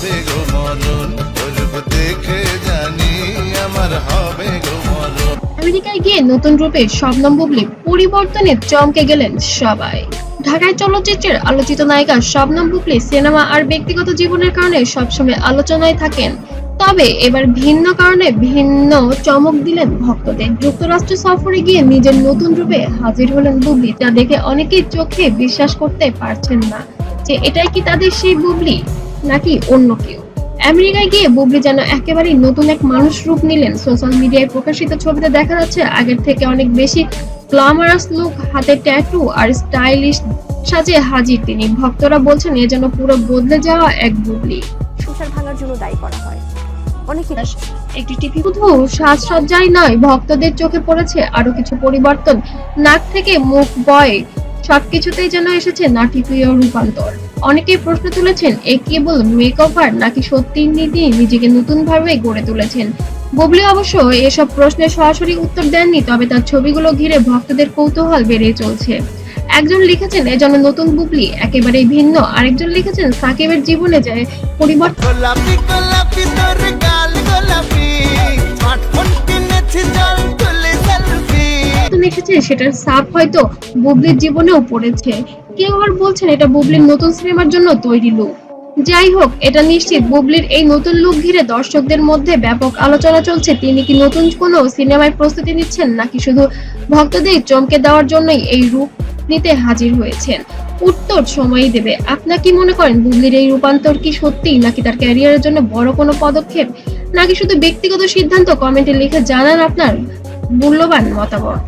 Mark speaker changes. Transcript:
Speaker 1: হবে গো মরণ তোর দেখে জানি আমার হবে গো মরণ।
Speaker 2: আমেরিকায় গিয়ে নতুন রূপে শবনম বুবলি পরিবর্তনে চমকে গেলেন সবাই। ঢাকায় চলচ্চিত্রের আলোচিত নায়িকা শবনম বুবলি সিনেমা আর ব্যক্তিগত জীবনের কারণে সবসময় আলোচনায় থাকেন। তবে এবার ভিন্ন কারণে ভিন্ন চমক দিলেন ভক্তদের। যুক্তরাষ্ট্র সফরে গিয়ে নিজের নতুন রূপে হাজির হলেন বুবলি, যা দেখে অনেকেই চোখে বিশ্বাস করতে পারছেন না যে এটাই কি তাদের সেই বুবলি? নাকি অন্য কেউ? আমেরিকায় গিয়ে বুবলি যেন একেবারেই নতুন এক মানুষ রূপ নিলেন। সোশ্যাল মিডিয়ায় প্রকাশিত ছবিতে দেখা যাচ্ছে আগের থেকে অনেক বেশি গ্ল্যামারাস লুক হাতে ট্যাটু আর স্টাইলিশ সাজে হাজির তিনি। ভক্তরা বলছেন এ যেন পুরো বদলে যাওয়া এক বুবলি।
Speaker 3: সংসার ভাঙার জন্য দায়ী করা হয়। অনেকে
Speaker 2: একটি টিভি শুধু সাজসজ্জাই নয় ভক্তদের চোখে পড়েছে আরও কিছু পরিবর্তন। নাক থেকে মুখ বয় সবকিছুতেই যেন এসেছে নাটকীয় রূপান্তর। অনেকেই প্রশ্ন তুলেছেন, এ কেবল মেকওভার নাকি সত্যি নীতি নিজেকে নতুন ভাবে গড়ে তুলেছেন? বুবলি অবশ্য এসব প্রশ্নের সরাসরি উত্তর দেননি, তবে তার ছবিগুলো ঘিরে ভক্তদের কৌতূহল বেড়ে চলছে। একজন লিখেছেন, এ যেন নতুন বুবলি, একেবারেই ভিন্ন। আরেকজন লিখেছেন, সাকিবের জীবনে
Speaker 1: যায়
Speaker 2: পরিবর্তন এসেছে সেটার ছাপ হয়তো বুবলির জীবনেও পড়েছে। কেউ আর বলছেন এটা বুবলির নতুন সিনেমার জন্য তৈরি লুক। যাই হোক, এটা নিশ্চিত বুবলির এই নতুন লুক ঘিরে দর্শকদের মধ্যে ব্যাপক আলোচনা চলছে। তিনি কি নতুন কোনো সিনেমায় প্রস্তুতি নিচ্ছেন, নাকি শুধু ভক্তদের চমকে দেওয়ার জন্যই এই রূপ নিতে হাজির হয়েছেন? উত্তর সময়ই দেবে। আপনার কি মনে করেন, বুবলির এই রূপান্তর কি সত্যি নাকি তার ক্যারিয়ারের জন্য বড় কোনো পদক্ষেপ? নাকি শুধু ব্যক্তিগত সিদ্ধান্ত? কমেন্টে লিখে জানান আপনার মূল্যবান মতামত।